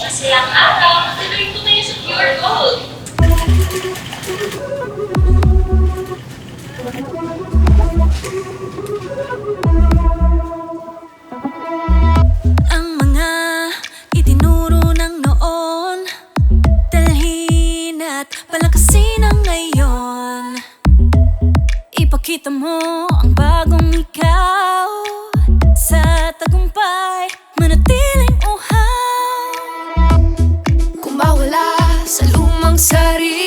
Masayang araw, tuloy tumayo sa gold. Ang mga itinuro ng noon Dalhin at palakasin ang ngayon Ipakita mo ang bagong ikaw Sarı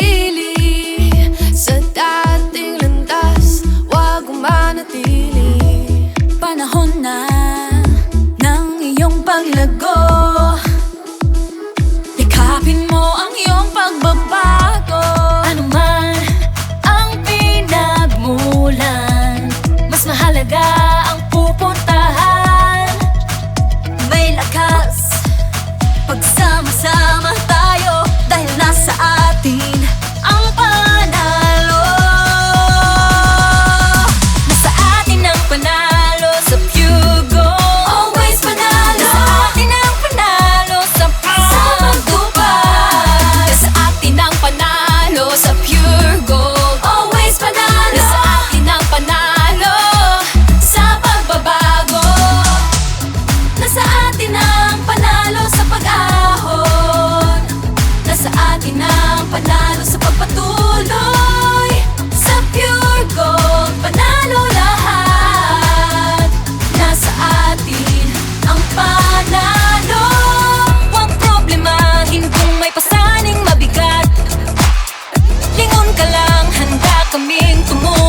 caminho comum.